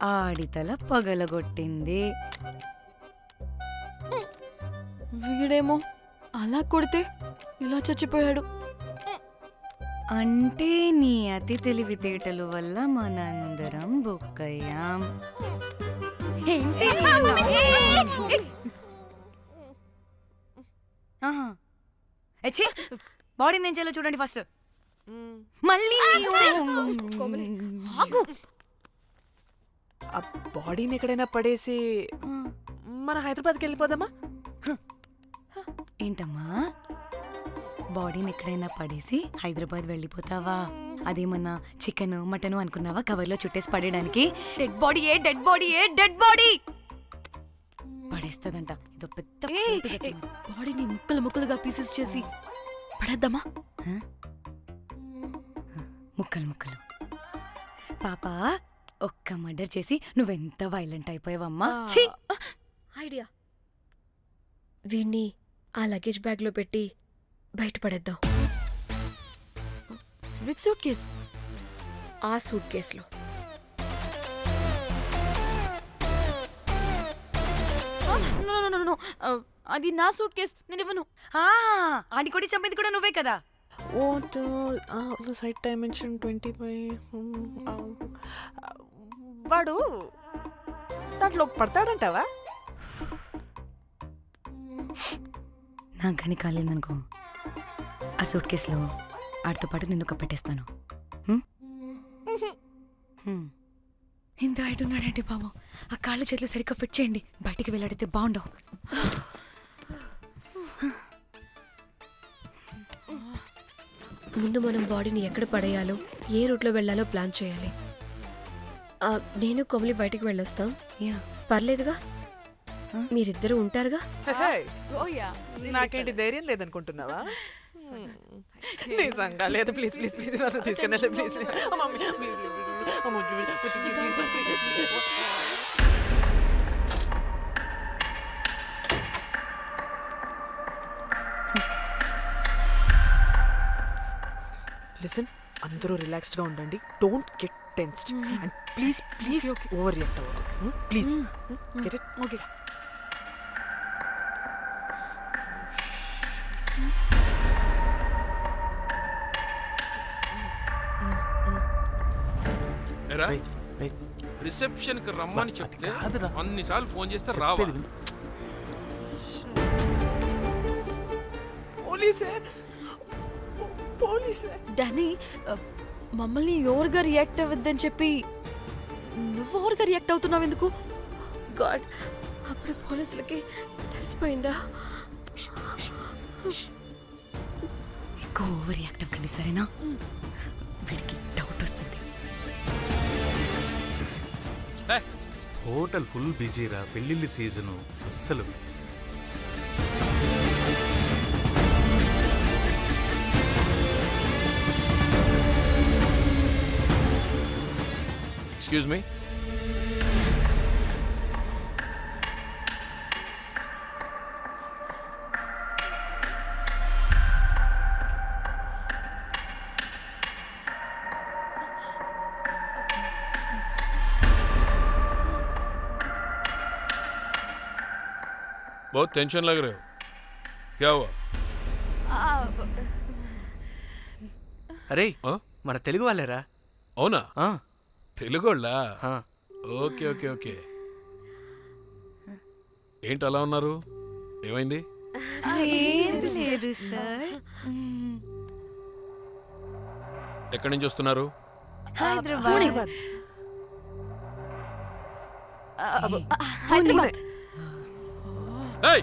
ఆడితల పగలగొట్టింది. వీడేమో అలా కొడితే ఇలా చచ్చిపోయాడు. అంటే నీ అతి తెలివితేటలు వల్ల మనందరం బుక్కయ్యాం! బాడీ నేను చేయాలో చూడండి ఫస్ట్. మళ్ళీ ఆ బాడీని ఎక్కడైనా పడేసి మన హైదరాబాద్కి వెళ్ళిపోదామా? ఏంటమ్మా? బాడీని ఎక్కడైనా పడేసి హైదరాబాద్ వెళ్ళిపోతావా? అదేమన్నా చికెన్ మటన్ అనుకున్నావా? కవర్లో చుట్టేసి పడేయడానికి? డెడ్ బాడీ ఏ డెడ్ బాడీ ఏ డెడ్ బాడీ పడేస్తుందంట. ఇదో పెద్ద. బాడీని ముక్కలు ముక్కలుగా పీసెస్ చేసి పడేద్దామా? ముక్కలు ముక్కలు. పాప ఒక్క మర్డర్ చేసి నువ్వెంత వైలెంట్ అయిపోయావమ్మా? ఛీ! ఐడియా. వీణ్ణి ఆ లగేజ్ బ్యాగ్లో పెట్టి బయటపడేద్దాం. విత్ సూట్ కేస్ ఆ సూట్ కేసులో నో నో నో అది నా సూట్ కేస్ నేను ఇవ్వను. ఆ, ఆడి కొట్టి చంపేది కూడా నువ్వే కదా? What site dimension twenty five వాడు దాంట్లో పడతాడంటావా? నాకు కానీ కాలేదనుకో. ఆ సూట్ కేసులో ఆడితో పాటు నిన్ను కప్పెట్టేస్తాను. ఇంత హైట్ ఉన్నాడండి బాబు ఆ కాళ్ళు చేతులు సరిగ్గా ఫిట్ చేయండి. బయటికి వెళ్ళాడితే బాగుండవు. ముందు మనం బాడీని ఎక్కడ పడేయాలో ఏ రూట్లో వెళ్ళాలో ప్లాన్ చేయాలి. నేను కొమలి బయటికి వెళ్ళొస్తాం. యా. పర్లేదుగా? మీరిద్దరూ ఉంటారుగా? ఓ యా నాకేంటి ధైర్యం లేదనుకుంటున్నావా? నిజంగా లేదు. ప్లీజ్ ప్లీజ్ ప్లీజ్ నన్ను తీసుకెళ్ళండి. ప్లీజ్ లిసన్ అందరూ రిలాక్స్డ్గా ఉండండి. Don't get tensed and please please over react అవ్వదు ప్లీజ్ గెట్ ఇట్ ఓకే రిసెప్షన్కి రమ్మని అది చెప్తే. అన్నిసార్లు ఫోన్ చేస్తే రావా? చెప్పేది విను. పోలీసే. పోలీసే. డానీ మమ్మల్ని ఎవరుగా రియాక్ట్ అవ్వద్దని చెప్పి నువ్వు ఎవరుగా రియాక్ట్ అవుతున్నావు ఎందుకు? గాడ్ అప్పుడు పోలీసులకి తెలిసిపోయిందా? ఎక్కువ ఓవర్ రియాక్ట్ అవ్వకండి సరేనా? వీడికి డౌట్ వస్తుంది. ఏ, హోటల్ ఫుల్ బిజీరా పెళ్ళిళ్ళ సీజను అస్సలు ఎక్స్క్యూజ్ మీ बहुत टेंशन लग रहे हो क्या हुआ అరే ఆ? మన తెలుగు వాళ్ళేరా అవునా ఆ, తెలుగోళ్ళా? ఆ. Okay okay okay. ఏంటి అలా ఉన్నారు? ఏమైంది? లేదు సార్. ఎక్కడి నుంచి వస్తున్నారు? హైదరాబాద్. హైదరాబాద్. ఏయ్!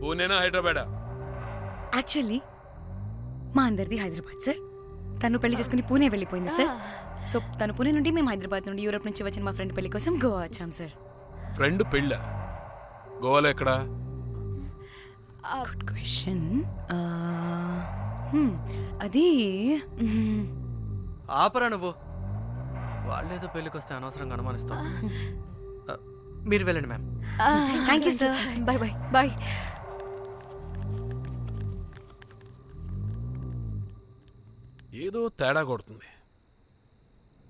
పూణేనా హైదరాబాదా యాక్చువల్లీ మా అందరిది హైదరాబాద్ సార్. తను పెళ్ళి చేసుకుని పూణే వెళ్ళిపోయింది సార్. సో తను పుణె నుండి మేము హైదరాబాద్ నుండి యూరోప్ నుంచి వచ్చిన మా ఫ్రెండ్ పెళ్ళి కోసం గోవా వచ్చాం సార్. ఫ్రెండ్ పెళ్ళ? గోవాలో ఎక్కడా? గుడ్ క్వశ్చన్ అది ఆపరా నువ్వు. వాళ్ళేదో పెళ్ళికి వస్తే అనవసరంగా అనుమానిస్తాం. మీరు వెళ్ళండి ma'am. Thank you, sir. Bye bye bye ఏదో తేడా కొడుతుంది.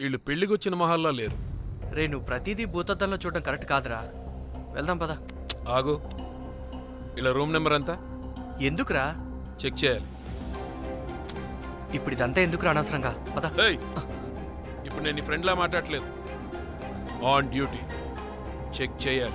వీళ్ళు పెళ్ళికి వచ్చిన మహల్లా లేరు. రే నువ్వు ప్రతిదీ భూతద్దంలో చూడడం కరెక్ట్ కాదురా. వెళ్దాం పద. ఆగు. ఇలా రూమ్ నెంబర్ ఎంత? ఎందుకురా? చెక్ చేయాలి. ఇప్పుడు ఇదంతా ఎందుకురా అనవసరంగా? పద. ఏయ్! ఇప్పుడు నేను నీ ఫ్రెండ్లా మాట్లాడట్లేదు. On duty. చెక్ చేయాలి.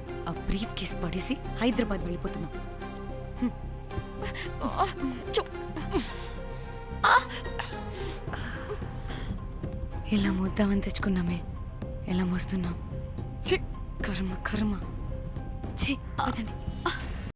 ఆ బ్రీఫ్ కిస్ పడేసి హైదరాబాద్ వెళ్ళిపోతున్నాం. చు. ఎలా మోద్దామని తెచ్చుకున్నామే. ఎలా మోస్తున్నాం! కర్మ కర్మ. పదండి